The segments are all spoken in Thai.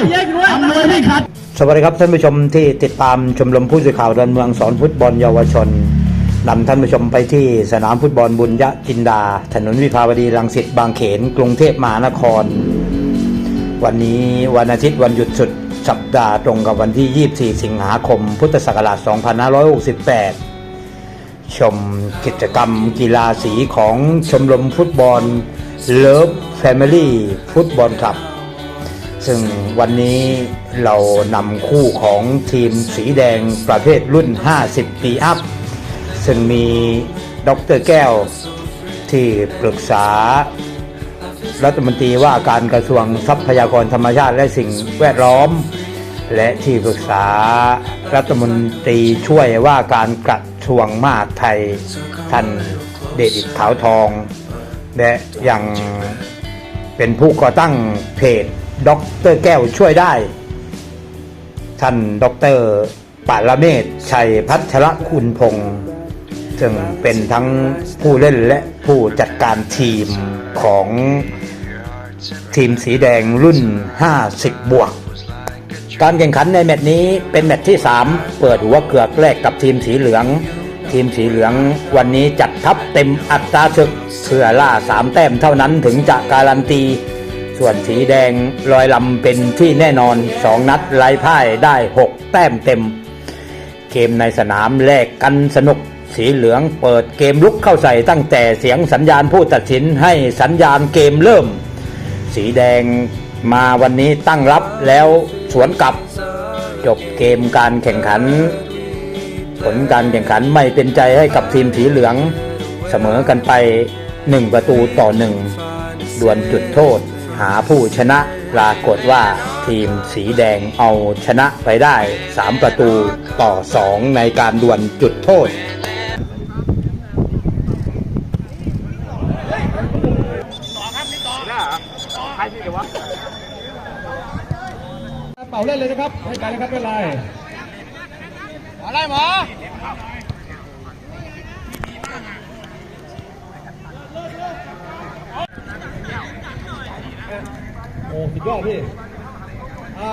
ทำมวยไม่ขัด สวัสดีครับท่านผู้ชมที่ติดตามชมรมผู้สื่อข่าวดอนเมืองสอนฟุตบอลเยาวชนนำท่านผู้ชมไปที่สนามฟุตบอลบุญยจินดา ถนนวิภาวดีรังสิตบางเขน กรุงเทพมหานคร วันนี้วันอาทิตย์วันหยุดสุดสัปดาห์ตรงกับวันที่ 24 สิงหาคม พุทธศักราช 2568 ชมกิจกรรมกีฬาสีของชมรมฟุตบอลเลิฟแฟมิลี่ฟุตบอลคลับ ซึ่งวันนี้เรานำคู่ของทีมสีแดงประเภทรุ่น 50 ปีอัพ ซึ่งมีดรแก้วที่ปรึกษา รัฐมนตรีว่าการกระทรวงทรัพยากรธรรมชาติและสิ่งแวดล้อม และที่ปรึกษารัฐมนตรีช่วยว่าการกระทรวงมหาดไทยท่านเดชอิดขาวทอง และยังเป็นผู้ก่อตั้งเพจ ด็อกเตอร์แก้วช่วยได้ ท่านด็อกเตอร์ปาละเมศชัยพัชรคุณพงศ์ซึ่งเป็นทั้งผู้เล่นและผู้จัดการทีมของทีมสีแดงรุ่น 50 บวก การแข่งขันในแมตช์นี้เป็นแมตช์ที่ 3 เปิดหัวเกือกแรกกับทีมสีเหลือง ทีมสีเหลืองวันนี้จัดทัพเต็มอัตราศึกเพื่อล่าสามแต้มเท่านั้นถึงจะการันตี ส่วนสีแดงลอยลำเป็นที่แน่นอน2นัดไร้พ่ายได้ 6 แต้มเต็ม เกมในสนามแลกกันสนุกสีเหลืองเปิดเกมลุกเข้าใส่ตั้งแต่เสียงสัญญาณผู้ตัดสินให้สัญญาณเกมเริ่ม สีแดงมาวันนี้ตั้งรับแล้วสวนกลับ จบเกมการแข่งขัน ผลการแข่งขันไม่เป็นใจให้กับทีมสีเหลือง เสมอกันไป 1 ประตูต่อหนึ่งดวลจุดโทษ หาผู้ชนะปรากฏว่าทีมสีแดงเอาชนะไปได้ 3 ประตูต่อ 2 ในการดวลจุดโทษเป่าเล่นเลยนะครับให้การนะครับเป็นไรอะไรหมอ โอ้สุดยอดพี่อ่า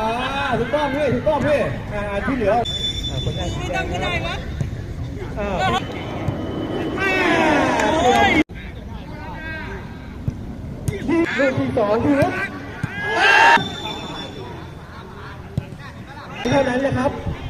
ถูกต้องพี่ถูกต้องพี่อ่าที่เหลืออ่าคนแรกไม่ต้องก็ได้วะอ่าลูกที่สองพี่ครับเท่านั้นนะครับนะครับ